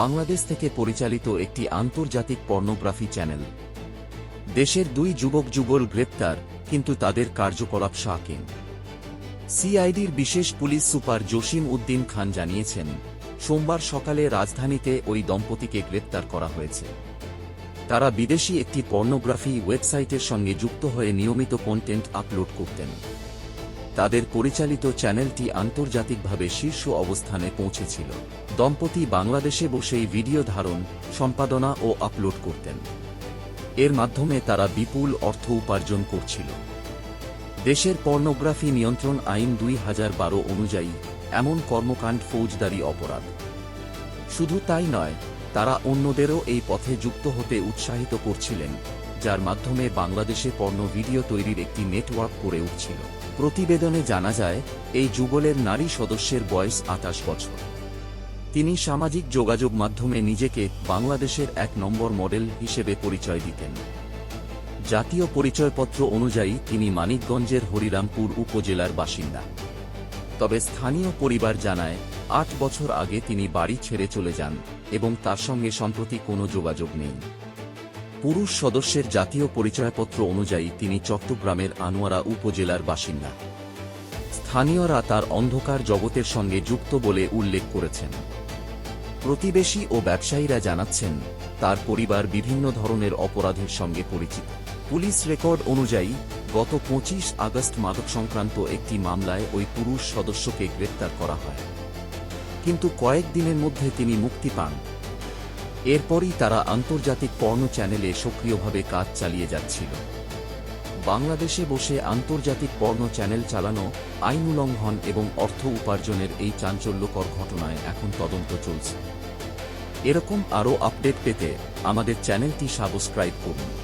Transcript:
বাংলাদেশ থেকে পরিচালিত একটি আন্তর্জাতিক পর্নোগ্রাফি চ্যানেল। দেশের দুই যুবক যুগল গ্রেপ্তার, কিন্তু তাদের কার্যকলাপ শাকিং। সিআইডির বিশেষ পুলিশ সুপার জসিম উদ্দিন খান জানিয়েছেন, সোমবার সকালে রাজধানীতে ওই দম্পতিকে গ্রেপ্তার করা হয়েছে। তারা বিদেশি একটি পর্নোগ্রাফি ওয়েবসাইটের সঙ্গে যুক্ত হয়ে নিয়মিত কন্টেন্ট আপলোড করতেন। তাদের পরিচালিত চ্যানেলটি আন্তর্জাতিকভাবে শীর্ষ অবস্থানে পৌঁছেছিল। দম্পতি বাংলাদেশে বসেই ভিডিও ধারণ, সম্পাদনা ও আপলোড করতেন। এর মাধ্যমে তারা বিপুল অর্থ উপার্জন করছিল। দেশের পর্নোগ্রাফি নিয়ন্ত্রণ আইন দুই হাজার বারো অনুযায়ী এমন কর্মকাণ্ড ফৌজদারি অপরাধ। শুধু তাই নয়, তারা অন্যদেরও এই পথে যুক্ত হতে উৎসাহিত করছিলেন, যার মাধ্যমে বাংলাদেশে পর্ণ ভিডিও তৈরির একটি নেটওয়ার্ক করে উঠছিল। প্রতিবেদনে জানা যায়, এই যুগলের নারী সদস্যের বয়স আটাশ বছর। তিনি সামাজিক যোগাযোগ মাধ্যমে নিজেকে বাংলাদেশের এক নম্বর মডেল হিসেবে পরিচয় দিতেন। জাতীয় পরিচয়পত্র অনুযায়ী তিনি মানিকগঞ্জের হরিরামপুর উপজেলার বাসিন্দা। তবে স্থানীয় পরিবার জানায়, আট বছর আগে তিনি বাড়ি ছেড়ে চলে যান এবং তার সঙ্গে সম্প্রতি কোনো যোগাযোগ নেই। পুরুষ সদস্যের জাতীয় পরিচয়পত্র অনুযায়ী তিনি চট্টগ্রামের আনোয়ারা উপজেলার বাসিন্দা। স্থানীয়রা তার অন্ধকার জগতের সঙ্গে যুক্ত বলে উল্লেখ করেছেন। প্রতিবেশী ও ব্যবসায়ীরা জানাচ্ছেন, তার পরিবার বিভিন্ন ধরনের অপরাধের সঙ্গে পরিচিত। পুলিশ রেকর্ড অনুযায়ী, গত পঁচিশ আগস্ট মাদক সংক্রান্ত একটি মামলায় ওই পুরুষ সদস্যকে গ্রেপ্তার করা হয়। কিন্তু কয়েক দিনের মধ্যে তিনি মুক্তি পান। এরপরই তারা আন্তর্জাতিক পর্ণ চ্যানেলে সক্রিয়ভাবে কাজ চালিয়ে যাচ্ছিল। বাংলাদেশে বসে আন্তর্জাতিক পর্ণ চ্যানেল চালানো, আইন উল্লঙ্ঘন এবং অর্থ উপার্জনের এই চাঞ্চল্যকর ঘটনায় এখন তদন্ত চলছে। এরকম আরও আপডেট পেতে আমাদের চ্যানেলটি সাবস্ক্রাইব করুন।